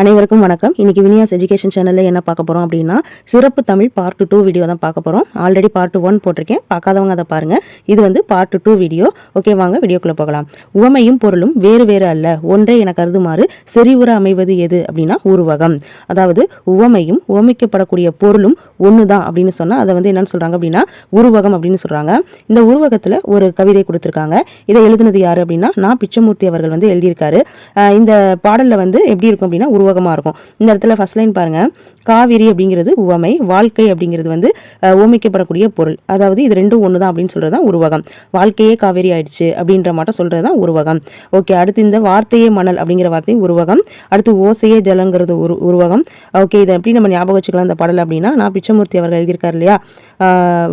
அனைவருக்கும் வணக்கம். இன்னைக்கு வினியாஸ் எஜுகேஷன் சேனலில் என்ன பார்க்க போகிறோம் அப்படின்னா சிறப்பு தமிழ் பார்ட் டூ வீடியோ தான் பார்க்க போகிறோம் ஆல்ரெடி பார்ட் ஒன் போட்டிருக்கேன். பார்க்காதவங்க அதை பாருங்கள் இது வந்து பார்ட் டூ வீடியோ ஓகே வாங்க வீடியோக்குள்ளே போகலாம். உவமையும் பொருளும் வேறு வேறு அல்ல. ஒன்றே என கருதுமாறு செறிவுற அமைவது எது அப்படின்னா உருவகம். அதாவது உவமையும் உவமைக்கப்படக்கூடிய பொருளும் ஒன்று தான் அப்படின்னு சொன்னால் அதை வந்து என்னன்னு சொல்கிறாங்க அப்படின்னா உருவகம் அப்படின்னு சொல்கிறாங்க இந்த உருவகத்தில் ஒரு கவிதை கொடுத்துருக்காங்க. இதை எழுதுனது யார் அப்படின்னா நான் பிச்சமூர்த்தி அவர்கள் வந்து எழுதியிருக்காரு. இந்த பாடலில் வந்து எப்படி இருக்கும் அப்படின்னா உருவகமாக இருக்கும். இந்த இடத்துல ஃபர்ஸ்ட் லைன் பாருங்க. காவிரி அப்படிங்கிறது உவமை வாழ்க்கை அப்படிங்கிறது வந்து உவமைக்கப்படக்கூடிய பொருள். அதாவது இது ரெண்டும் ஒன்று தான் அப்படின்னு சொல்கிறது தான் உருவகம். வாழ்க்கையே காவேரி ஆயிடுச்சு அப்படின்ற மாட்டம் சொல்கிறது தான் உருவகம். ஓகே அடுத்து இந்த வார்த்தையே மணல் அப்படிங்கிற வார்த்தை உருவகம். அடுத்து ஓசையே ஜலங்கிறது உரு உருவகம். ஓகே இதை எப்படி நம்ம ஞாபகம் வச்சுக்கலாம் இந்த பாடல் அப்படின்னா நான் பிச்சமூர்த்தி அவர்கள் எழுதியிருக்கார் இல்லையா?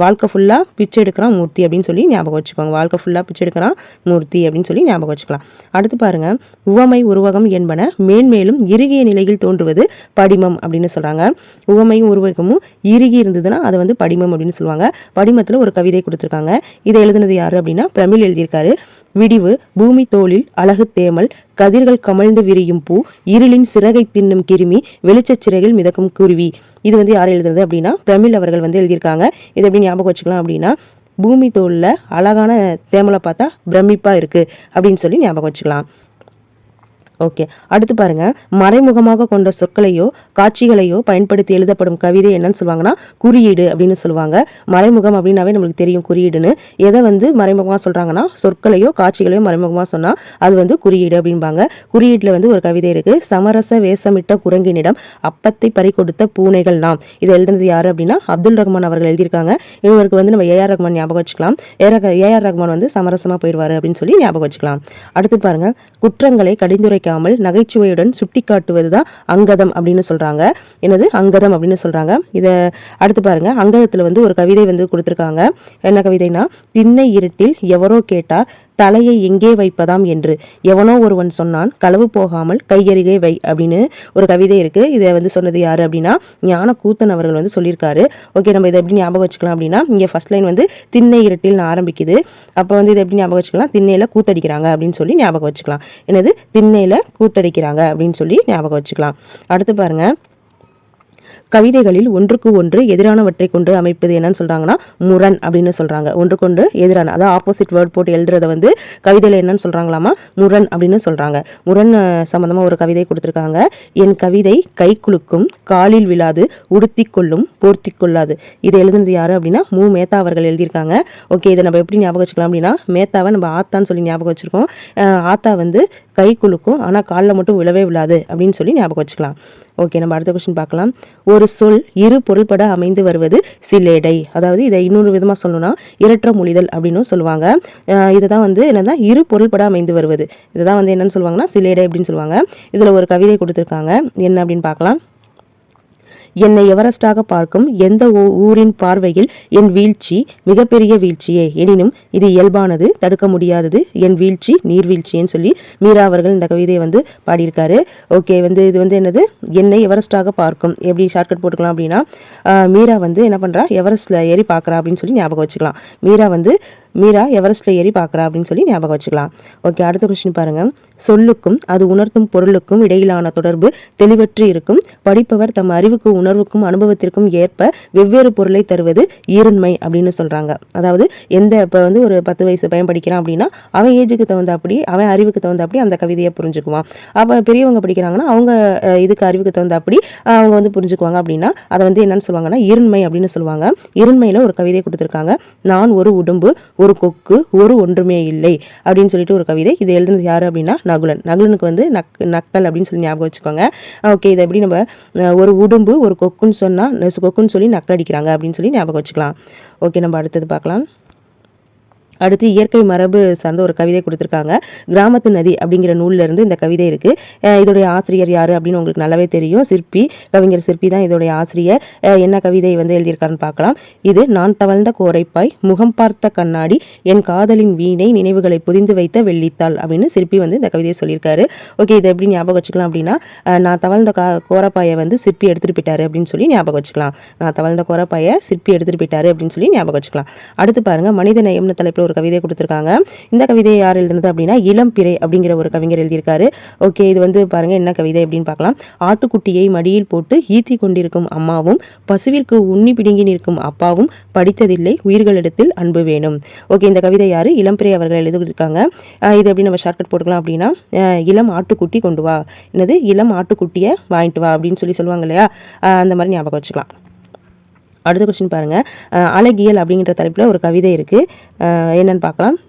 வாழ்க்கை ஃபுல்லாக பிச்சை எடுக்கிறான் மூர்த்தி அப்படின்னு சொல்லி ஞாபகம் வச்சுக்கோங்க. வாழ்க்கை ஃபுல்லாக பிச்சை எடுக்கிறான் மூர்த்தி அப்படின்னு சொல்லி ஞாபகம் வச்சுக்கலாம். அடுத்து பாருங்க. உவமை உருவகம் என்பன மேன்மேலும் இறுகிய நிலையில் தோன்றுவது படிமம் அப்படின்னு சொல்கிறாங்க உவமையும் உருவகமும் இறுகி இருந்ததுன்னா அதை வந்து படிமம் அப்படின்னு சொல்லுவாங்க. படிமத்தில் ஒரு கவிதை கொடுத்துருக்காங்க. இதை எழுதுனது யார் அப்படின்னா பிரமிழ் எழுதியிருக்காரு. விடிவு பூமி தோளில் அழகு தேமல் கதிர்கள் கமழ்ந்து விரியும் பூ இருளின் சிறகை தின்னும் கிருமி வெளிச்சச் சிறகில் மிதக்கும் குருவி. இது வந்து யார் எழுதுறது அப்படின்னா பிரமிழ் அவர்கள் வந்து எழுதியிருக்காங்க. இதை எப்படி ஞாபகம் வச்சுக்கலாம் அப்படின்னா பூமி தோலில் அழகான தேமலை பார்த்தா பிரமிப்பாக இருக்குது அப்படின்னு சொல்லி ஞாபகம் வச்சுக்கலாம். ஓகே அடுத்து பாருங்க. மறைமுகமாக கொண்ட சொற்களையோ காட்சிகளையோ பயன்படுத்தி எழுதப்படும் கவிதை என்னன்னு சொல்லுவாங்கன்னா குறியீடு அப்படின்னு சொல்லுவாங்க. மறைமுகம் அப்படின்னாவே நம்மளுக்கு தெரியும் குறியீடுன்னு. எதை வந்து மறைமுகமாக சொல்றாங்கன்னா சொற்களையோ காட்சிகளையோ மறைமுகமாக சொன்னா அது வந்து குறியீடு அப்படிம்பாங்க. குறியீட்டில் வந்து ஒரு கவிதை இருக்கு. சமரச வேஷமிட்ட குரங்கினிடம் அப்பத்தை பறிகொடுத்த பூனைகள் நாம். இதை எழுதுனது யாரு அப்படின்னா அப்துல் ரஹ்மான் அவர்கள் எழுதியிருக்காங்க. இவருக்கு வந்து நம்ம ஏஆர் ரஹ்மான் ஞாபகம் வச்சுக்கலாம். ஏஆர் ரஹ்மான் வந்து சமரசமாக போயிடுவாரு அப்படின்னு சொல்லி ஞாபகம் வச்சுக்கலாம். அடுத்து பாருங்க. குற்றங்களை கடிந்துரைக்காமல் நகைச்சுவையுடன் சுட்டிக்காட்டுவதுதான் அங்கதம் அப்படின்னு சொல்றாங்க. என்னது? அங்கதம் அப்படின்னு சொல்றாங்க. இதை அடுத்து பாருங்க. அங்கதத்துல வந்து ஒரு கவிதை வந்து கொடுத்துருக்காங்க. என்ன கவிதைனா திண்ணை இருட்டில் எவரோ கேட்டார் தலையை எங்கே வைப்பதாம் என்று எவனோ ஒருவன் சொன்னான் களவு போகாமல் கையருகே வை அப்படின்னு ஒரு கவிதை இருக்குது இதை வந்து சொன்னது யார் அப்படின்னா ஞான கூத்தன் அவர்கள் வந்து சொல்லியிருக்காரு. ஓகே நம்ம இதை எப்படி ஞாபகம் வச்சுக்கலாம் அப்படின்னா இங்கே ஃபர்ஸ்ட் லைன் வந்து திண்ணை இருட்டில் ஆரம்பிக்குது. அப்போ வந்து இதை எப்படி ஞாபகம் வச்சுக்கலாம்? திண்ணையில் கூத்தடிக்கிறாங்க அப்படின்னு சொல்லி ஞாபகம் வச்சுக்கலாம். என்னது? திண்ணையில் கூத்தடிக்கிறாங்க அப்படின்னு சொல்லி ஞாபகம் வச்சுக்கலாம். அடுத்து பாருங்கள் கவிதைகளில் ஒன்றுக்கு ஒன்று எதிரானவற்றை கொண்டு அமைப்பது என்னன்னு சொல்றாங்கன்னா முரண் அப்படின்னு சொல்றாங்க. ஒன்றுக்கொன்று எதிரான அதாவது ஆப்போசிட் வேர்ட் போட்டு எழுதுறத வந்து கவிதையில என்னன்னு சொல்றாங்களாமா முரண் அப்படின்னு சொல்றாங்க. முரண் சம்மந்தமாக சம்பந்தமா ஒரு கவிதை கொடுத்துருக்காங்க. என் கவிதை கை குலுக்கும் காலில் விழாது உடுத்தி கொள்ளும் போர்த்தி கொள்ளாது. இதை எழுதுனது யாரு அப்படின்னா மு. மேத்தா அவர்கள் எழுதியிருக்காங்க. ஓகே இதை நம்ம எப்படி ஞாபகம் வச்சுக்கலாம் அப்படின்னா மேத்தாவை நம்ம ஆத்தான்னு சொல்லி ஞாபகம் வச்சிருக்கோம். ஆத்தா வந்து கை குலுக்கும் ஆனால் காலில் மட்டும் விழவே விழாது அப்படின்னு சொல்லி ஞாபகம் வச்சுக்கலாம். ஓகே நம்ம அடுத்த கொஸ்டின் பார்க்கலாம். ஒரு சொல் இரு பொருள்பட அமைந்து வருவது சிலேடை. அதாவது இதை இன்னொரு விதமாக சொல்லணும்னா இரற்ற மொழிதல் அப்படின்னு சொல்லுவாங்க. இதை தான் வந்து என்னன்னா இரு பொருள்பட அமைந்து வருவது. இதை தான் வந்து என்னன்னு சொல்லுவாங்கன்னா சிலேடை அப்படின்னு சொல்லுவாங்க. இதில் ஒரு கவிதை கொடுத்துருக்காங்க. என்ன அப்படின்னு பார்க்கலாம். என்னை எவரெஸ்டாக பார்க்கும் எந்த ஊ- ஊரின் பார்வையில் என் வீழ்ச்சி மிகப்பெரிய வீழ்ச்சியே. எனினும் இது இயல்பானது தடுக்க முடியாதது. என் வீழ்ச்சி நீர்வீழ்ச்சின்னு சொல்லி மீரா அவர்கள் இந்த கவிதையை வந்து பாடியிருக்காரு. ஓகே வந்து இது வந்து என்னது? என்னை எவரெஸ்டாக பார்க்கும். எப்படி ஷார்ட்கட் போட்டுக்கலாம் அப்படின்னா மீரா வந்து என்ன பண்ணுறா எவரெஸ்ட்டில் ஏறி பார்க்குறா அப்படின்னு சொல்லி ஞாபகம் வச்சுக்கலாம். மீரா வந்து மீரா எவரெஸ்ட்ல ஏறி பார்க்குறா அப்படின்னு சொல்லி ஞாபகம் வச்சுக்கலாம். ஓகே அடுத்த கொஸ்டின் பாருங்க. சொல்லுக்கும் அது உணர்த்தும் பொருளுக்கும் இடையிலான தொடர்பு தெளிவற்று இருக்கும். படிப்பவர் தம் அறிவுக்கு உணர்வுக்கும் அனுபவத்திற்கும் ஏற்ப வெவ்வேறு பொருளை தருவது ஈரன்மை அப்படின்னு சொல்றாங்க. அதாவது எந்த இப்போ வந்து ஒரு பத்து வயசு பையன் படிக்கிறான் அப்படின்னா அவன் ஏஜுக்கு தகுந்த அப்படி அவன் அறிவுக்கு தகுந்த அப்படி அந்த கவிதையை புரிஞ்சுக்குவான். அப்போ பெரியவங்க படிக்கிறாங்கன்னா அவங்க இதுக்கு அறிவுக்கு தகுந்த அப்படி அவங்க வந்து புரிஞ்சுக்குவாங்க அப்படின்னா அதை வந்து என்னன்னு சொல்லுவாங்கன்னா இருண்மை அப்படின்னு சொல்லுவாங்க. இருண்மையில ஒரு கவிதையை கொடுத்துருக்காங்க. நான் ஒரு உடம்பு ஒரு கொக்கு ஒரு ஒன்றுமே இல்லை அப்படின்னு சொல்லிட்டு ஒரு கவிதை. இது எழுதுனது யார் அப்படின்னா நகுலன். நகுலனுக்கு வந்து நக் நக்கல் அப்படின்னு சொல்லி ஞாபகம் வச்சுக்கோங்க. ஓகே இதை எப்படி நம்ம ஒரு உடும்பு ஒரு கொக்குன்னு சொன்னால் கொக்குன்னு சொல்லி நக்கடிக்கிறாங்க அப்படின்னு சொல்லி ஞாபகம் வச்சுக்கலாம். ஓகே நம்ம அடுத்தது பார்க்கலாம். அடுத்து இயற்கை மரபு சார்ந்த ஒரு கவிதை கொடுத்துருக்காங்க. கிராமத்து நதி அப்படிங்கிற நூல்லேருந்து இந்த கவிதை இருக்குது இதோடைய ஆசிரியர் யார் அப்படின்னு உங்களுக்கு நல்லாவே தெரியும். சிற்பி கவிஞர் சிற்பி தான் இதோடைய ஆசிரியர். என்ன கவிதை வந்து எழுதியிருக்காருன்னு பார்க்கலாம். இது நான் தவழ்ந்த கோரைப்பாய் முகம் பார்த்த கண்ணாடி என் காதலின் வீணை நினைவுகளை புதிந்து வைத்த வெள்ளித்தாள் அப்படின்னு சிற்பி வந்து இந்த கவிதையை சொல்லியிருக்காரு. ஓகே இதை எப்படி ஞாபகம் வச்சுக்கலாம் அப்படின்னா நான் தவழ்ந்த கா கோரப்பாயை வந்து சிற்பி எடுத்துட்டு போயிட்டாரு அப்படின்னு சொல்லி ஞாபகம் வச்சுக்கலாம். நான் தவழ்ந்த கோரப்பாயை சிற்பி எடுத்துட்டு போயிட்டாரு அப்படின்னு சொல்லி ஞாபகம் வச்சுக்கலாம். அடுத்து பாருங்க மனித நேயம்னு தலைப்பில் ஒரு ஒரு கவிதை கொடுத்துருக்காங்க. இந்த கவிதையை யார் எழுதுனது அப்படின்னா இளம் பிறை அப்படிங்கிற ஒரு கவிஞர் எழுதியிருக்காரு. ஓகே இது வந்து பாருங்க என்ன கவிதை அப்படின்னு பார்க்கலாம். ஆட்டுக்குட்டியை மடியில் போட்டு ஈத்தி கொண்டிருக்கும் அம்மாவும் பசுவிற்கு உண்ணி பிடுங்கி நிற்கும் அப்பாவும் படித்ததில்லை உயிர்களிடத்தில் அன்பு வேணும். ஓகே இந்த கவிதை யாரு? இளம்பிறை அவர்கள் எழுதியிருக்காங்க. இது எப்படி நம்ம ஷார்ட்கட் போட்டுக்கலாம் அப்படின்னா இளம் ஆட்டுக்குட்டி கொண்டு வா. என்னது? இளம் ஆட்டுக்குட்டியை வாங்கிட்டு வா அப்படின்னு சொல்லி சொல்லுவாங்க இல்லையா? அந்த மாதிரி ஞாபகம் வச்சுக்கலாம். அடுத்த கொஸ்டின் பாருங்க. அழகியல் அப்படிங்கிற தலைப்பில் ஒரு கவிதை இருக்கு. என்னென்னு பார்க்கலாம்.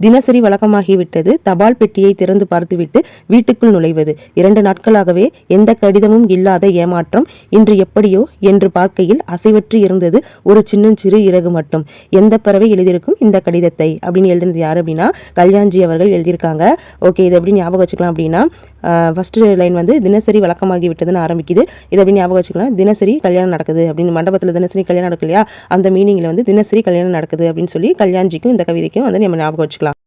தினசரி வழக்கமாகிவிட்டது. தபால் பெட்டியை திறந்து பார்த்துவிட்டு வீட்டுக்குள் நுழைவது. இரண்டு நாட்களாகவே எந்த கடிதமும் இல்லாத ஏமாற்றம். இன்று எப்படியோ என்று பார்க்கையில் அசைவற்று இருந்தது ஒரு சின்னஞ்சிறு இறகு மட்டும். எந்த பறவை எழுதியிருக்கும் இந்த கடிதத்தை அப்படின்னு எழுதினது யார் அப்படின்னா கல்யாண்ஜி அவர்கள் எழுதியிருக்காங்க. ஓகே இது எப்படி ஞாபகம் வச்சுக்கலாம் அப்படின்னா ஃபஸ்ட்டு லைன் வந்து தினசரி வழக்கமாகி விட்டதுன்னு ஆரம்பிக்குது. இதை அப்படி ஞாபகம் வச்சுக்கலாம்? தினசரி கல்யாணம் நடக்குது அப்படின்னு. மண்டபத்தில் தினசரி கல்யாணம் நடக்கு இல்லையா அந்த மீனிங்கில் வந்து தினசரி கல்யாணம் நடக்குது அப்படின்னு சொல்லி கல்யாண்ஜிக்கும் இந்த கவிதைக்கும் வந்து நம்ம ஞாபகம் வச்சுக்கலாம்.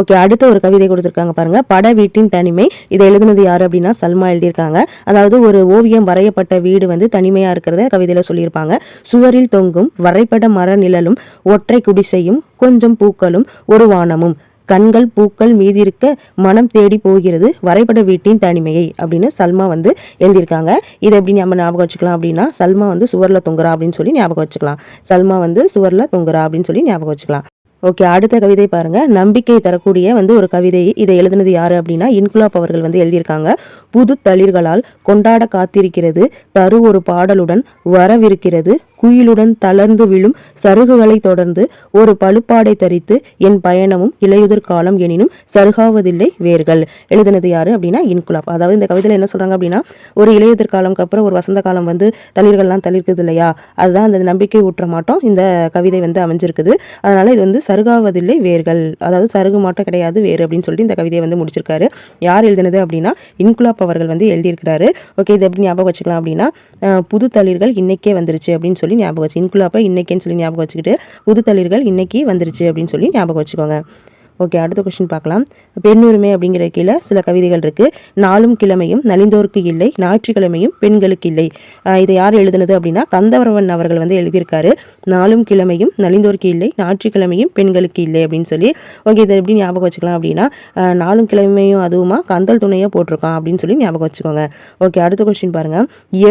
ஓகே அடுத்த ஒரு கவிதை கொடுத்துருக்காங்க பாருங்க. பட வீட்டின் தனிமை. இதை எழுதுனது யார் அப்படின்னா சல்மா எழுதியிருக்காங்க. அதாவது ஒரு ஓவியம் வரையப்பட்ட வீடு வந்து தனிமையாக இருக்கிறத கவிதையில் சொல்லியிருப்பாங்க. சுவரில் தொங்கும் வரைபட மர நிழலும் ஒற்றை குடிசையும் கொஞ்சம் பூக்களும் ஒரு வானமும். கண்கள் பூக்கள் மீதிருக்க மனம் தேடி போகிறது வரைபட வீட்டின் தனிமையை அப்படின்னு சல்மா வந்து எழுதியிருக்காங்க. இதை எப்படி நம்ம ஞாபகம் வச்சுக்கலாம் அப்படின்னா சல்மா வந்து சுவர்ல தொங்குறா அப்படின்னு சொல்லி ஞாபகம் வச்சுக்கலாம். சல்மா வந்து சுவர்ல தொங்குறா அப்படின்னு சொல்லி ஞாபகம் வச்சுக்கலாம். ஓகே அடுத்த கவிதை பாருங்க. நம்பிக்கை தரக்கூடிய வந்து ஒரு கவிதை இதை எழுதுனது யாரு அப்படின்னா இன்குலாப் அவர்கள் வந்து எழுதியிருக்காங்க. புது தளிர்களால் கொண்டாட காத்திருக்கிறது தரு ஒரு பாடலுடன் வரவிருக்கிறது குயிலுடன் தளர்ந்து விழும் சருகுகளை தொடர்ந்து ஒரு பழுப்பாடை தரித்து என் பயணமும் இலையுதிர் காலம் எனினும் சருகாவதில்லை வேர்கள். எழுதினது யாரு அப்படின்னா இன்குலாப். அதாவது இந்த கவிதையில் என்ன சொல்றாங்க அப்படின்னா ஒரு இலையுதிர் காலம்க்கு அப்புறம் ஒரு வசந்த காலம் வந்து தளிர்கள்லாம் தளிர்க்குது இல்லையா? அதுதான் அந்த நம்பிக்கை ஊற்ற மாட்டோம். இந்த கவிதை வந்து அமைஞ்சிருக்குது. அதனால இது வந்து சருகாவதில்லை வேர்கள். அதாவது சருகு மாட்டம் கிடையாது வேறு அப்படின்னு சொல்லிட்டு இந்த கவிதையை வந்து முடிச்சிருக்காரு. யார் எழுதினது அப்படின்னா இன்குலாப் அவர்கள் வந்து எழுதியிருக்கிறாரு. ஓகே இது எப்படி ஞாபகம் வச்சுக்கலாம் அப்படின்னா புது தளிர்கள் இன்னைக்கே வந்துருச்சு அப்படின்னு சொல்லி ஞாபகம் வச்சு இன்குலாப்பை இன்னைக்கேன்னு சொல்லி ஞாபகம் வச்சுக்கிட்டு புது தளிர்கள் இன்னைக்கு வந்துருச்சு அப்படின்னு சொல்லி ஞாபகம் வச்சுக்கோங்க. ஓகே அடுத்த கொஸ்டின் பார்க்கலாம். பெண்ணுரிமை அப்படிங்கிற கீழே சில கவிதைகள் இருக்கு. நாளும் கிழமையும் நலிந்தோருக்கு இல்லை ஞாயிற்றுக்கிழமையும் பெண்களுக்கு இல்லை. இதை யார் எழுதுனது அப்படின்னா கந்தவரவன் அவர்கள் வந்து எழுதியிருக்காரு. நாளும் கிழமையும் நலிந்தோருக்கு இல்லை ஞாயிற்றுக்கிழமையும் பெண்களுக்கு இல்லை அப்படின்னு சொல்லி. ஓகே இதை எப்படி ஞாபகம் வச்சுக்கலாம் அப்படின்னா நாளும் கிழமையும் அதுவுமா கந்தல் துணையாக போட்டிருக்கான் அப்படின்னு சொல்லி ஞாபகம் வச்சுக்கோங்க. ஓகே அடுத்த கொஸ்டின் பாருங்க.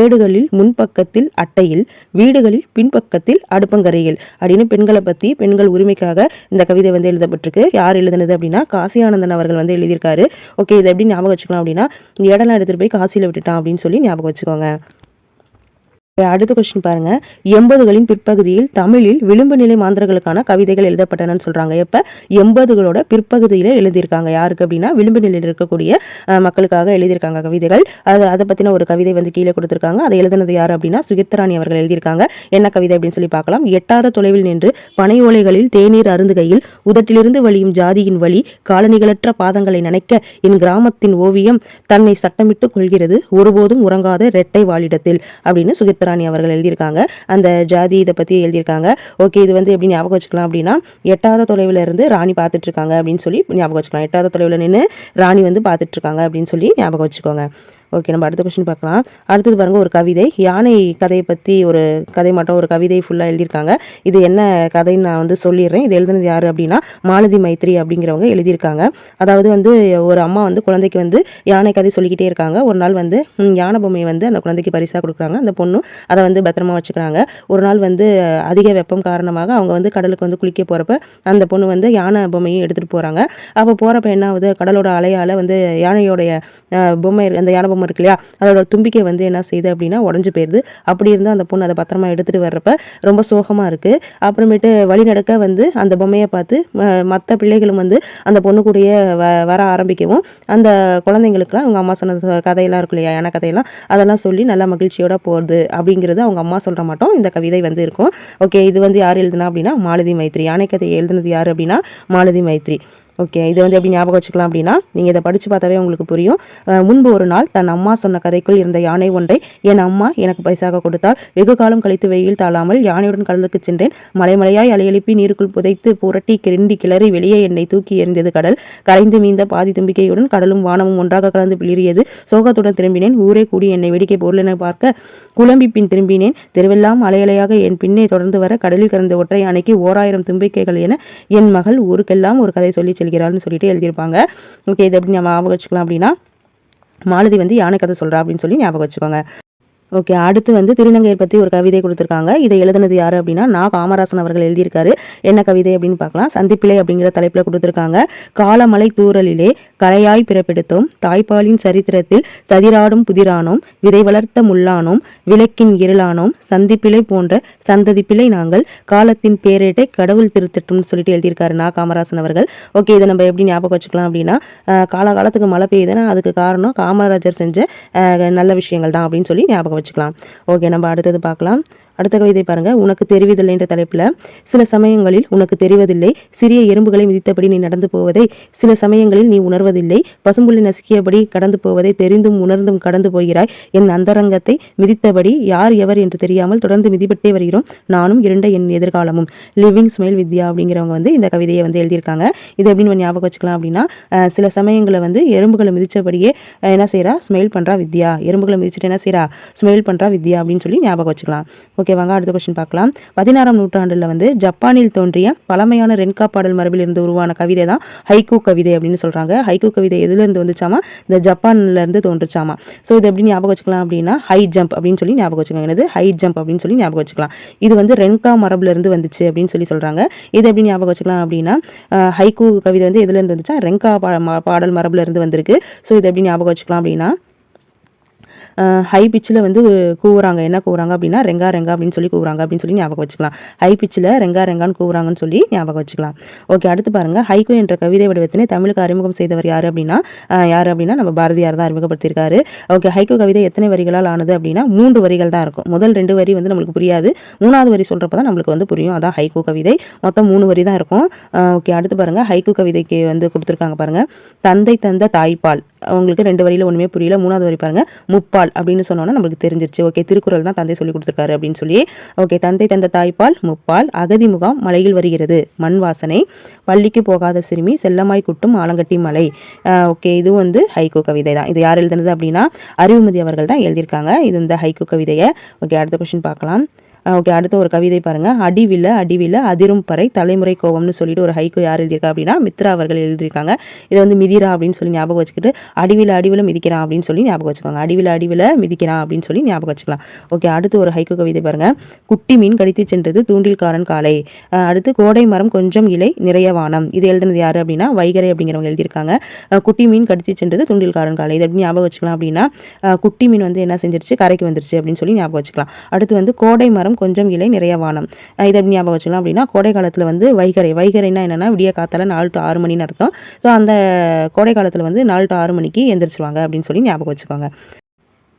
ஏடுகளில் முன்பக்கத்தில் அட்டையில் வீடுகளில் பின்பக்கத்தில் அடுப்பங்கரையில் அப்படின்னு பெண்களை பற்றி பெண்கள் உரிமைக்காக இந்த கவிதை வந்து எழுதப்பட்டிருக்கு. யார் எழுதுனது அப்படின்னா காசி ஆனந்தன் அவர்கள் வந்து எழுதியிருக்காரு. ஓகே இதை எப்படி ஞாபகம் வச்சுக்கலாம் அப்படின்னா இந்த இடம்லாம் எடுத்துகிட்டு போய் காசியில் விட்டுட்டான் அப்படின்னு சொல்லி ஞாபகம் வச்சுக்கோங்க. அடுத்த கொஸ்டின் பாருங்க. எண்பதுகளின் பிற்பகுதியில் தமிழில் விளிம்பு நிலை மாந்தர்களுக்கான கவிதைகள் எழுதப்பட்டனன்னு சொல்றாங்க. இப்ப எண்பதுகளோட பிற்பகுதியில எழுதியிருக்காங்க. யாருக்கு அப்படின்னா விளிம்பு நிலையில் இருக்கக்கூடிய மக்களுக்காக எழுதியிருக்காங்க கவிதைகள். அது அதை பத்தின ஒரு கவிதை வந்து கீழே கொடுத்திருக்காங்க. அதை எழுதினது யார் அப்படின்னா சுகித்ராணி அவர்கள் எழுதியிருக்காங்க. என்ன கவிதை அப்படின்னு சொல்லி பார்க்கலாம். எட்டாத தொலைவில் நின்று பனை ஓலைகளில் தேநீர் அருந்துகையில் உதட்டிலிருந்து வழியும் ஜாதியின் வழி காலணிகளற்ற பாதங்களை நினைக்க என் கிராமத்தின் ஓவியம் தன்னை சட்டமிட்டு கொள்கிறது. ஒருபோதும் உறங்காத இரட்டை வாழிடத்தில் அப்படின்னு முத்துராணி அவர்கள் எழுதியிருக்காங்க. அந்த ஜாதி இதை பற்றி எழுதியிருக்காங்க. ஓகே இது வந்து எப்படி ஞாபகம் வச்சுக்கலாம் அப்படின்னா எட்டாவது தொலைவில் இருந்து ராணி பார்த்துட்டு இருக்காங்க அப்படின்னு சொல்லி ஞாபகம் வச்சுக்கலாம். எட்டாவது தொலைவில் நின்று ராணி வந்து பார்த்துட்டு இருக்காங்க அப்படின்னு சொல்லி ஞாபகம் வச்சுக்கோங்க. ஓகே நம்ம அடுத்த கொஸ்டின் பார்க்கலாம். அடுத்தது பாருங்க ஒரு கவிதை. யானை கதையை பற்றி ஒரு கதை மட்டும் ஒரு கவிதை ஃபுல்லாக எழுதியிருக்காங்க. இது என்ன கதைன்னு நான் வந்து சொல்லிடுறேன். இது எழுதுனது யார் அப்படின்னா மாலதி மைத்ரி அப்படிங்கிறவங்க எழுதியிருக்காங்க. அதாவது வந்து ஒரு அம்மா வந்து குழந்தைக்கு வந்து யானை கதை சொல்லிக்கிட்டே இருக்காங்க. ஒரு நாள் வந்து யானை பொம்மையை வந்து அந்த குழந்தைக்கு பரிசாக கொடுக்குறாங்க. அந்த பொண்ணும் அதை வந்து பத்திரமா வச்சுக்கிறாங்க. ஒரு நாள் வந்து அதிக வெப்பம் காரணமாக அவங்க வந்து கடலுக்கு வந்து குளிக்க போகிறப்ப அந்த பொண்ணு வந்து யானை பொம்மையும் எடுத்துகிட்டு போகிறாங்க அப்போ போகிறப்ப என்ன ஆகுது? கடலோட அலையால் வந்து யானையோடைய பொம்மை அந்த யானை பொம்மை இருக்கு இல்லையா? அதோட தும்பிக்கை வந்து என்ன செய்யுது அப்படின்னா உடஞ்சு போயிடுது அப்படி இருந்தால் அந்த பொண்ணு அதை பத்திரமா எடுத்துகிட்டு வர்றப்ப ரொம்ப சோகமாக இருக்குது அப்புறமேட்டு வழி நடக்க வந்து அந்த பொம்மையை பார்த்து மற்ற பிள்ளைகளும் வந்து அந்த பொண்ணு கூடயே வ வர ஆரம்பிக்கவும் அந்த குழந்தைங்களுக்குலாம் அவங்க அம்மா சொன்ன கதையெல்லாம் இருக்கு இல்லையா? யானை கதையெல்லாம். அதெல்லாம் சொல்லி நல்லா மகிழ்ச்சியோட போகிறது அப்படிங்கிறது அவங்க அம்மா சொல்கிற மாட்டோம். இந்த கவிதை வந்து இருக்கும். ஓகே இது வந்து யார் எழுதுனா அப்படின்னா மாலதி மைத்ரி. யானை கதையை எழுதுனது யார் அப்படின்னா மாலதி மைத்ரி. ஓகே இது வந்து எப்படி ஞாபகம் வச்சுக்கலாம் அப்படின்னா நீங்கள் இதை படித்து பார்த்தாவே உங்களுக்கு புரியும். முன்பு ஒரு நாள் தன் அம்மா சொன்ன கதைக்குள் இருந்த யானை ஒன்றை என் அம்மா எனக்கு பரிசாக கொடுத்தால் வெகு காலம் கழித்து வெயில் தாழாமல் யானையுடன் கடலுக்கு சென்றேன். மலைமலையாய் அலையெழுப்பி நீருக்குள் புதைத்து புரட்டி கிரண்டி கிளறி வெளியே என்னை தூக்கி எறிந்தது கடல். கரைந்து மீந்த பாதி தும்பிக்கையுடன் கடலும் வானமும் ஒன்றாக கலந்து பிளிரியது சோகத்துடன் திரும்பினேன். ஊரே கூடி என்னை வேடிக்கை பொருள் என பார்க்க குழம்பி பின் திரும்பினேன். தெருவெல்லாம் அலையலையாக என் பின்னே தொடர்ந்து வர கடலில் கறந்த ஒற்றை யானைக்கு ஓராயிரம் தும்பிக்கைகள் என என் மகள் ஊருக்கெல்லாம் ஒரு கதை சொல்லி செல்கிறாள்னு சொல்லிட்டு எழுதியிருப்பாங்க. ஓகே இது எப்படி ஞாபகம் வச்சுக்கலாம் அப்படின்னா மாலதி வந்து யானை கதை சொல்கிறா அப்படின்னு சொல்லி ஞாபகம் வச்சுக்கோங்க. ஓகே அடுத்து வந்து திருநங்கையை பற்றி ஒரு கவிதை கொடுத்துருக்காங்க. இதை எழுதுனது யார் அப்படின்னா நான் காமராசன் அவர்கள் எழுதியிருக்காரு. என்ன கவிதை அப்படின்னு பார்க்கலாம். சந்திப்பிலை அப்படிங்கிற தலைப்பில் கொடுத்துருக்காங்க. காலமலை தூரலிலே கலையாய் பிறப்பெடுத்தோம். தாய்ப்பாலின் சரித்திரத்தில் சதிராடும் புதிரானோம். விதை வளர்த்த முள்ளானோம். விளக்கின் இருளானோம். சந்திப்பிலை போன்ற சந்ததி பிழை நாங்கள் காலத்தின் பேரேட்டை கடவுள் திருத்தட்டும்னு சொல்லிட்டு எழுதியிருக்காரு நான் காமராசன் அவர்கள். ஓகே இதை நம்ம எப்படி ஞாபகம் வச்சுக்கலாம் அப்படின்னா காலகாலத்துக்கு மழை பெய்யுதுன்னா அதுக்கு காரணம் காமராஜர் செஞ்ச நல்ல விஷயங்கள் தான் அப்படின்னு சொல்லி ஞாபகம் வச்சுக்கலாம். ஓகே நம்ம அடுத்தது பார்க்கலாம். அடுத்த கவிதை பாருங்க. உனக்கு தெரிவதில்லை என்ற தலைப்பில் சில சமயங்களில் உனக்கு தெரிவதில்லை சிறிய எறும்புகளை மிதித்தபடி நீ நடந்து போவதை சில சமயங்களில் நீ உணர்வதில்லை பசும்புள்ளி நசுக்கியபடி கடந்து போவதை தெரிந்தும் உணர்ந்தும் கடந்து போகிறாய். என் அந்தரங்கத்தை மிதித்தபடி யார் எவர் என்று தெரியாமல் தொடர்ந்து மிதிப்பட்டே வருகிறோம். நானும் இரண்ட என் எதிர்காலமும். லிவிங் ஸ்மைல் வித்யா அப்படிங்கிறவங்க வந்து இந்த கவிதையை வந்து எழுதியிருக்காங்க. இது எப்படி நம்ம ஞாபகம் வச்சுக்கலாம் அப்படின்னா சில சமயங்களில் வந்து எறும்புகளை மிதிச்சபடியே என்ன செய்யறா ஸ்மைல் பண்ணுறா வித்யா. எறும்புகளை மிதிச்சுட்டு என்ன செய்யறா ஸ்மைல் பண்ணுறா வித்யா அப்படின்னு சொல்லி ஞாபகம் வச்சுக்கலாம். ஓகே வாங்க அடுத்த கொஸ்டின் பார்க்கலாம். பதினாறாம் நூற்றாண்டில் வந்து ஜப்பானில் தோன்றிய பழமையான ரென்கா பாடல் மரபில் இருந்து உருவான கவிதை தான் ஹைக்கூ கவிதை அப்படின்னு சொல்கிறாங்க ஹைக்கூ கவிதை எதுலேருந்து வந்துச்சாமா? இந்த ஜப்பான்லேருந்து தோன்றுச்சாமா? ஸோ இது எப்படி ஞாபகம் வச்சுக்கலாம் அப்படின்னா ஹை ஜம்ப் அப்படின்னு சொல்லி ஞாபகம் வச்சுக்கோங்க. என்னது? ஹை ஜம்ப் அப்படின்னு சொல்லி ஞாபகம் வச்சுக்கலாம். இது வந்து ரென்கா மரபிலிருந்து வந்துச்சு அப்படின்னு சொல்லி சொல்கிறாங்க இது எப்படி ஞாபகம் வச்சுக்கலாம் அப்படின்னா ஹைகூ ஹைக்கூ கவிதை வந்து எதுலேருந்து வந்துச்சா? ரென்கா பா பாடல் மரபிலிருந்து வந்திருக்கு. ஸோ இது எப்படி ஞாபகம் வச்சுக்கலாம் அப்படின்னா ஹை பிச்சில் வந்து கூவுறாங்க. என்ன கூவுறாங்க அப்படின்னா ரெங்கா ரெங்கா அப்படின்னு சொல்லி கூவுறாங்க அப்படின்னு சொல்லி ஞாபகம் வச்சுக்கலாம். ஹை பிச்சில் ரெங்கா ரெங்கான்னு கூவுறாங்கன்னு சொல்லி ஞாபகம் வச்சுக்கலாம். ஓகே அடுத்து பாருங்கள் ஹைகோ என்ற கவிதை வடிவத்தினை தமிழுக்கு அறிமுகம் செய்தவர் யார் அப்படின்னா யார் அப்படின்னா நம்ம பாரதியார் தான் அறிமுகப்படுத்தியிருக்காரு. ஓகே ஹைகோ கவிதை எத்தனை வரிகளால் ஆனது அப்படின்னா மூன்று வரிகள் தான் இருக்கும். முதல் ரெண்டு வரி வந்து நம்மளுக்கு புரியாது. மூணாவது வரி சொல்கிறப்ப தான் நம்மளுக்கு வந்து புரியும். அதான் ஹைகோ கவிதை. மொத்தம் மூணு வரி தான் இருக்கும். ஓகே அடுத்து பாருங்கள் ஹைகோ கவிதைக்கு வந்து கொடுத்துருக்காங்க பாருங்கள் தந்தை தந்த தாய்ப்பால். உங்களுக்கு ரெண்டு வரியில ஒன்றுமே புரியல. மூணாவது வரி பாருங்கள் முப்பால் அப்படின்னு சொன்னோன்னா நம்மளுக்கு தெரிஞ்சிருச்சு. ஓகே திருக்குறள் தான் தந்தை சொல்லி கொடுத்துருக்காரு அப்படின்னு சொல்லி. ஓகே தந்தை தந்த தாய்ப்பால் முப்பால் அகதி முகாம் மலையில் வருகிறது. மண் வாசனை பள்ளிக்கு போகாத சிறுமி செல்லமாய் குட்டும் ஆலங்கட்டி மலை. ஓகே இது வந்து ஹைகோ கவிதை தான். இது யார் எழுதுனது அப்படின்னா அறிவுமதி அவர்கள் தான் எழுதியிருக்காங்க. இது இந்த ஹைகோ கவிதையை. ஓகே அடுத்த கொஸ்டின் பார்க்கலாம். ஓகே அடுத்து ஒரு கவிதை பாருங்க. அடிவில அடிவில அதிரும் பறை தலைமுறை கோவம்னு சொல்லிட்டு ஒரு ஹைக்கு யார் எழுதியிருக்கா அப்படின்னா மித்ரா அவர்கள் எழுதியிருக்காங்க. இதை வந்து மிதிரா அப்படின்னு சொல்லி ஞாபகம் வச்சுக்கிட்டு அடிவில அடிவில மிதிக்கிறான் அப்படின்னு சொல்லி ஞாபகம் வச்சுக்கோங்க. அடிவில அடிவில மிதிக்கிறான் அப்படின்னு சொல்லி ஞாபகம் வச்சுக்கலாம். ஓகே அடுத்து ஒரு ஹைக்கு கவிதை பாருங்க. குட்டி மீன் கடித்து சென்றது தூண்டில்காரன் காலை. அடுத்து கோடை மரம் கொஞ்சம் இலை நிறைய வானம். இது எழுதுனது யாரு அப்படின்னா வைகரை அப்படிங்கிறவங்க எழுதியிருக்காங்க. குட்டி மீன் கடித்து சென்றது தூண்டில்காரன் காலை. இது எப்படி ஞாபகம் வச்சுக்கலாம் அப்படின்னா குட்டி மீன் வந்து என்ன செஞ்சிருச்சு? கரைக்கு வந்துருச்சு அப்படின்னு சொல்லி ஞாபகம் வச்சுக்கலாம். அடுத்து வந்து கோடை மரம் கொஞ்சம் இலை நிறைய வானம். இதை ஞாபகம் வச்சுக்கலாம் அப்படின்னா கோடை காலத்தில் வந்து வைகரை. வைகரைனா என்னன்னா விடிய காத்தால நாலு டு ஆறு மணின்னு அர்த்தம். ஸோ அந்த கோடை காலத்தில் வந்து நாலு டு ஆறு மணிக்கு எந்திரிச்சிருவாங்க அப்படின்னு சொல்லி ஞாபகம் வச்சுக்கோங்க.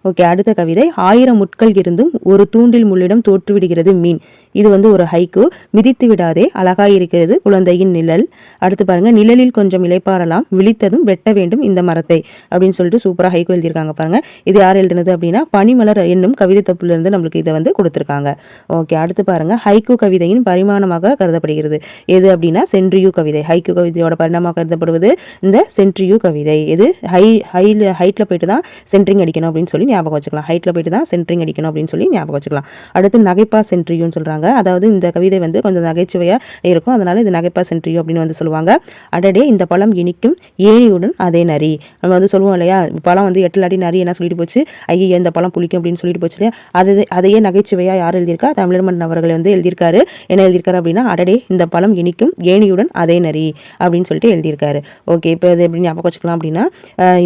ஓகே அடுத்த கவிதை. ஆயிரம் முட்கள் இருந்தும் ஒரு தூண்டில் முள்ளிடம் தோற்றுவிடுகிறது மீன். இது வந்து ஒரு ஹைக்கு மிதித்து விடாதே அழகாய் இருக்கிறது குழந்தையின் நிழல். அடுத்து பாருங்க நிழலில் கொஞ்சம் இலைப்பாறலாம் விழித்ததும் வெட்ட வேண்டும் இந்த மரத்தை அப்படின்னு சொல்லிட்டு சூப்பராக ஹைக்கு எழுதியிருக்காங்க பாருங்க. இது யார் எழுதுனது அப்படின்னா பனிமலர் என்னும் கவிதை தப்புலேருந்து நம்மளுக்கு இதை வந்து கொடுத்துருக்காங்க. ஓகே அடுத்து பாருங்க ஹைக்கு கவிதையின் பரிமாணமாக கருதப்படுகிறது. எது அப்படின்னா சென்ட்ரியூ கவிதை. ஹைக்கு கவிதையோட பரிணாமமாக கருதப்படுவது இந்த சென்ட்ரியூ கவிதை. இது ஹை ஹைல ஹைட்டில் போயிட்டு தான் சென்ட்ரிங் அடிக்கணும் அப்படின்னு சொல்லி ஞாபகம் வச்சுக்கலாம். ஹைட்டில் போயிட்டு தான் சென்ட்ரிங் அடிக்கணும் அப்படின்னு சொல்லி ஞாபகம் வச்சுக்கலாம். அடுத்து நகைப்பா சென்ட்ரியூன்னு சொல்கிறாங்க சொல்லுவாங்க. அதாவது இந்த கவிதை வந்து கொஞ்சம் நகைச்சுவையாக இருக்கும். அதனால் இது நகைப்பா சென்ட்ரியோ அப்படின்னு வந்து சொல்லுவாங்க. அடடே இந்த பழம் இனிக்கும் ஏணியுடன் அதே நரி. நம்ம வந்து சொல்லுவோம் இல்லையா பழம் வந்து எட்டுலாடி நரி என்ன சொல்லிட்டு போச்சு? ஐயா இந்த பழம் புளிக்கும் அப்படின்னு சொல்லிட்டு போச்சு இல்லையா? அது அதையே நகைச்சுவையாக யார் எழுதியிருக்கா? தமிழர்மன் அவர்கள் வந்து எழுதியிருக்காரு. என்ன எழுதியிருக்காரு அப்படின்னா அடடே இந்த பழம் இனிக்கும் ஏணியுடன் அதே நரி அப்படின்னு சொல்லிட்டு எழுதியிருக்காரு. ஓகே இப்போ இது எப்படி ஞாபகம் வச்சுக்கலாம் அப்படின்னா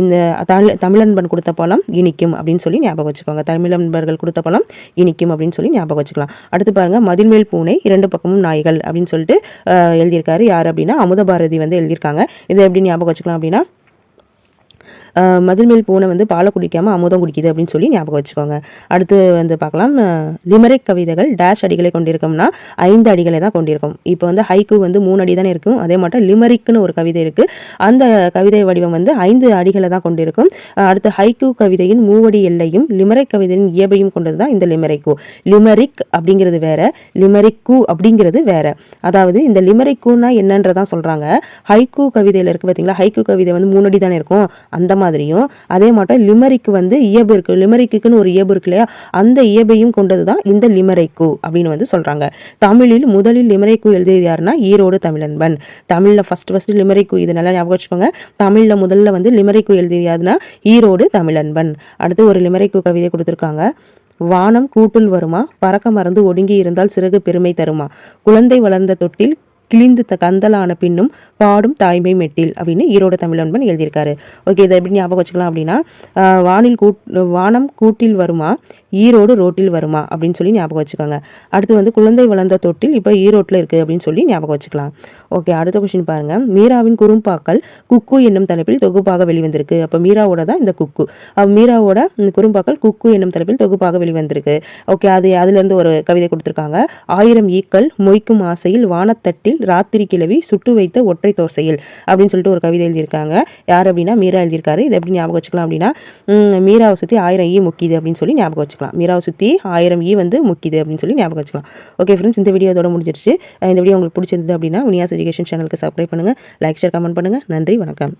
இந்த தமிழ் தமிழன்பன் கொடுத்த பழம் இனிக்கும் அப்படின்னு சொல்லி ஞாபகம் வச்சுக்கோங்க. தமிழன்பர்கள் கொடுத்த பழம் இனிக்கும் அப்படின்னு சொல்லி ஞாபகம் வச்சுக்கலாம். அடுத்து பாருங்க மதில்மேல் பூனை இரண்டு பக்கமும் நாய்கள் அப்படின்னு சொல்லிட்டு எழுதியிருக்காரு. யார் அப்படின்னா அமுத பாரதி வந்து எழுதியிருக்காங்க. இதை எப்படி ஞாபகம் வச்சுக்கலாம் அப்படின்னா அஹ், மதில் மேல் பூனை வந்து பாலை குடிக்காமல் அமுதம் குடிக்குது அப்படின்னு சொல்லி ஞாபகம் வச்சுக்கோங்க. அடுத்து வந்து பார்க்கலாம் லிமரிக் கவிதைகள் டேஷ் அடிகளை கொண்டிருக்கும்னா ஐந்து அடிகளை தான் கொண்டிருக்கும். இப்போ வந்து ஹைக்கு வந்து மூணு அடி தானே இருக்கும். அதே மாட்டம் லிமரிக்னு ஒரு கவிதை இருக்குது அந்த கவிதை வடிவம் வந்து ஐந்து அடிகளை தான் கொண்டிருக்கும். அடுத்து ஹைக்கு கவிதையின் மூவடி எல்லையும் லிமரிக் கவிதையின் இயபையும் கொண்டது தான் இந்த லிமரிக்கு. லிமரிக் அப்படிங்கிறது வேற லிமரிக்கு அப்படிங்கிறது வேற. அதாவது இந்த லிமரிக்குன்னா என்னன்றதான் சொல்றாங்க. ஹைக்கு கவிதையில இருக்கு பார்த்தீங்களா ஹைக்கு கவிதை வந்து மூணு அடி தானே இருக்கும். அந்த மாதிரி மாதிரியும் அதே மாட்டம் லிமரிக்கு வந்து இயல்பு இருக்கு லிமரிக்குன்னு ஒரு இயல்பு இருக்கு இல்லையா? அந்த இயல்பையும் கொண்டது தான் இந்த லிமரைக்கு அப்படின்னு வந்து சொல்றாங்க. தமிழில் முதலில் லிமரைக்கு எழுதியது யாருன்னா ஈரோடு தமிழன்பன். தமிழில் ஃபர்ஸ்ட் ஃபர்ஸ்ட் லிமரைக்கு இது நல்லா ஞாபகம் வச்சுக்கோங்க. தமிழில் முதல்ல வந்து லிமரைக்கு எழுதியது யாருன்னா ஈரோடு தமிழன்பன். அடுத்து ஒரு லிமரைக்கு கவிதை கொடுத்துருக்காங்க. வானம் கூட்டுள் வருமா? பறக்க மறந்து ஒடுங்கி இருந்தால் சிறகு பெருமை தருமா? குழந்தை வளர்ந்த தொட்டில் கிழிந்து த கந்தலான பின்னும் பாடும் தாய்மை மெட்டில் அப்படின்னு ஈரோடு தமிழன்பன் எழுதியிருக்காரு. ஓகே இதை எப்படி ஞாபகம் வச்சுக்கலாம் அப்படின்னா ஆஹ் வானில் கூட் வானம் கூட்டில் வருமா? ஈரோடு ரோட்டில் வருமா அப்படின்னு சொல்லி ஞாபகம் வச்சுக்கோங்க. அடுத்து வந்து குழந்தை வளர்ந்த தொட்டில் இப்போ ஈரோட்டில் இருக்குது அப்படின்னு சொல்லி ஞாபகம் வச்சுக்கலாம். ஓகே அடுத்த கொஷின் பாருங்கள் மீராவின் குறும்பாக்கள் குக்கு என்னும் தலைப்பில் தொகுப்பாக வெளிவந்திருக்கு. அப்போ மீராவோட தான் இந்த குக்கு. அப்போ மீராவோட இந்த குறும்பாக்கள் குக்கு என்னும் தலைப்பில் தொகுப்பாக வெளிவந்திருக்கு. ஓகே அது அதுலேருந்து ஒரு கவிதை கொடுத்துருக்காங்க. ஆயிரம் ஈக்கள் மொய்க்கும் ஆசையில் வானத்தட்டில் ராத்திரி கிழவி சுட்டு வைத்த ஒற்றை தோசையில் அப்படின்னு சொல்லிட்டு ஒரு கவிதை எழுதியிருக்காங்க. யார் அப்படின்னா மீரா எழுதியிருக்காரு. இதை எப்படி ஞாபகம் வச்சுக்கலாம் அப்படின்னா மீராவை சுற்றி ஆயிரம் ஈ முக்கியது அப்படின்னு சொல்லி ஞாபகம் வச்சுக்கலாம். மீராவை சுற்றி ஆயிரம் ஈ வந்து முக்கியது அப்படின்னு சொல்லி ஞாபகம் வச்சுக்கலாம். ஓகே ஃப்ரெண்ட்ஸ் இந்த வீடியோ அதோட முடிஞ்சிருச்சு இந்த வீடியோ உங்களுக்கு பிடிச்சிருந்தது அப்படின்னா உனியாஸ் எஜுகேஷன் சேனலுக்கு சப்ஸ்கிரைப் பண்ணுங்கள் லைக் ஷேர் கமெண்ட் பண்ணுங்கள் நன்றி வணக்கம்.